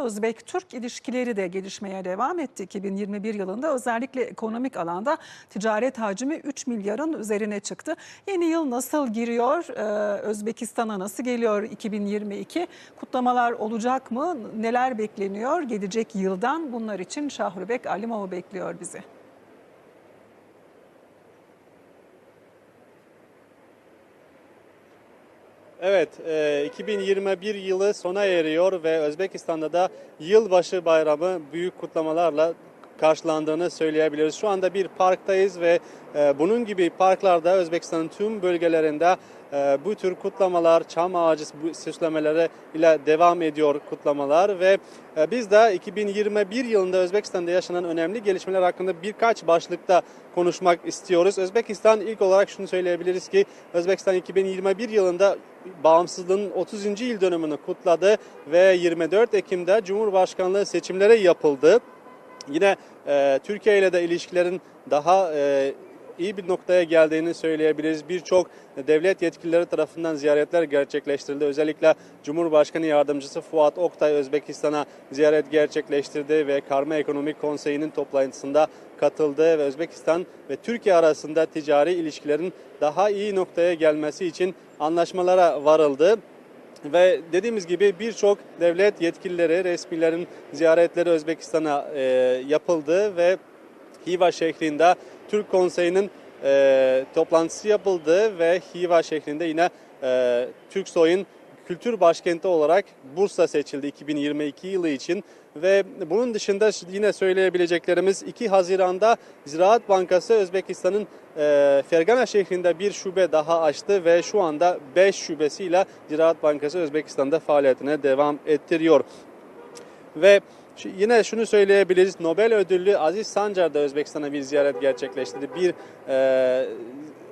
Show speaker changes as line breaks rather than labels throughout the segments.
Özbek-Türk ilişkileri de gelişmeye devam etti. 2021 yılında özellikle ekonomik alanda ticaret hacmi 3 milyarın üzerine çıktı. Yeni yıl nasıl giriyor? Ee, Özbekistan'a nasıl geliyor 2022? Kutlamalar olacak mı? Neler bekleniyor gelecek yıldan? Bunlar için Şahrubek Alimov bekliyor bizi.
Evet, e, 2021 yılı sona eriyor ve Özbekistan'da da yılbaşı bayramı büyük kutlamalarla karşılandığını söyleyebiliriz. Şu anda bir parktayız ve e, bunun gibi parklarda Özbekistan'ın tüm bölgelerinde e, bu tür kutlamalar, çam ağacı süslemeleri ile devam ediyor kutlamalar ve e, biz de 2021 yılında Özbekistan'da yaşanan önemli gelişmeler hakkında birkaç başlıkta konuşmak istiyoruz. Özbekistan ilk olarak şunu söyleyebiliriz ki Özbekistan 2021 yılında bağımsızlığının 30. yıl dönümünü kutladı ve 24 Ekim'de Cumhurbaşkanlığı seçimleri yapıldı. Yine e, Türkiye ile de ilişkilerin daha e, iyi bir noktaya geldiğini söyleyebiliriz. Birçok devlet yetkilileri tarafından ziyaretler gerçekleştirildi. Özellikle Cumhurbaşkanı Yardımcısı Fuat Oktay Özbekistan'a ziyaret gerçekleştirdi ve Karma Ekonomik Konseyi'nin toplantısında katıldı ve Özbekistan ve Türkiye arasında ticari ilişkilerin daha iyi noktaya gelmesi için anlaşmalara varıldı. Ve dediğimiz gibi birçok devlet yetkilileri, resmilerin ziyaretleri Özbekistan'a e, yapıldı ve Hiva şehrinde Türk Konseyi'nin e, toplantısı yapıldı ve Hiva şehrinde yine e, Türksoy'un kültür başkenti olarak Bursa seçildi 2022 yılı için ve bunun dışında yine söyleyebileceklerimiz 2 Haziran'da Ziraat Bankası Özbekistan'ın e, Fergana şehrinde bir şube daha açtı ve şu anda 5 şubesiyle Ziraat Bankası Özbekistan'da faaliyetine devam ettiriyor. Ve yine şunu söyleyebiliriz. Nobel ödüllü Aziz Sancar da Özbekistan'a bir ziyaret gerçekleştirdi. Bir e,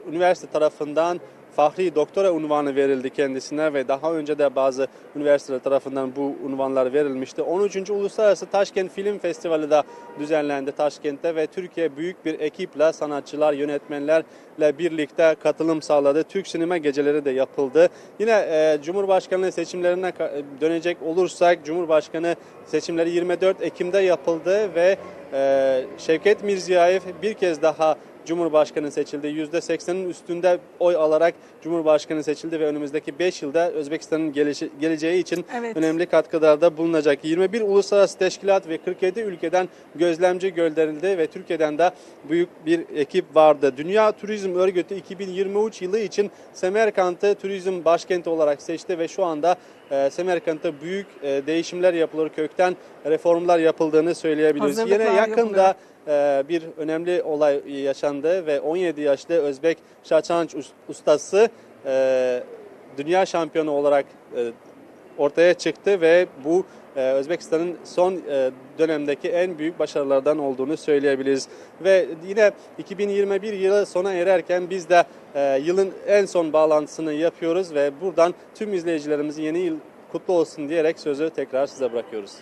üniversite tarafından Fahri doktora unvanı verildi kendisine ve daha önce de bazı üniversiteler tarafından bu unvanlar verilmişti. 13. Uluslararası Taşkent Film Festivali de düzenlendi Taşkent'te ve Türkiye büyük bir ekiple sanatçılar, yönetmenlerle birlikte katılım sağladı. Türk sinema geceleri de yapıldı. Yine e, Cumhurbaşkanlığı seçimlerine ka- dönecek olursak Cumhurbaşkanı seçimleri 24 Ekim'de yapıldı ve e, Şevket Mirziyoyev bir kez daha Cumhurbaşkanı seçildi. %80'in üstünde oy alarak Cumhurbaşkanı seçildi ve önümüzdeki 5 yılda Özbekistan'ın geleceği için
Evet.
önemli katkılarda bulunacak. 21 uluslararası teşkilat ve 47 ülkeden gözlemci gönderildi ve Türkiye'den de büyük bir ekip vardı. Dünya Turizm Örgütü 2023 yılı için Semerkant'ı turizm başkenti olarak seçti ve şu anda e, Semerkant'ta büyük e, değişimler yapılır, kökten reformlar yapıldığını söyleyebiliriz. Yine yakında
yapılıyor.
E, bir önemli olay yaşandı ve 17 yaşlı Özbek şatranç us- ustası e, dünya şampiyonu olarak e, ortaya çıktı ve bu Özbekistan'ın son dönemdeki en büyük başarılardan olduğunu söyleyebiliriz. Ve yine 2021 yılı sona ererken biz de yılın en son bağlantısını yapıyoruz ve buradan tüm izleyicilerimizin yeni yıl kutlu olsun diyerek sözü tekrar size bırakıyoruz.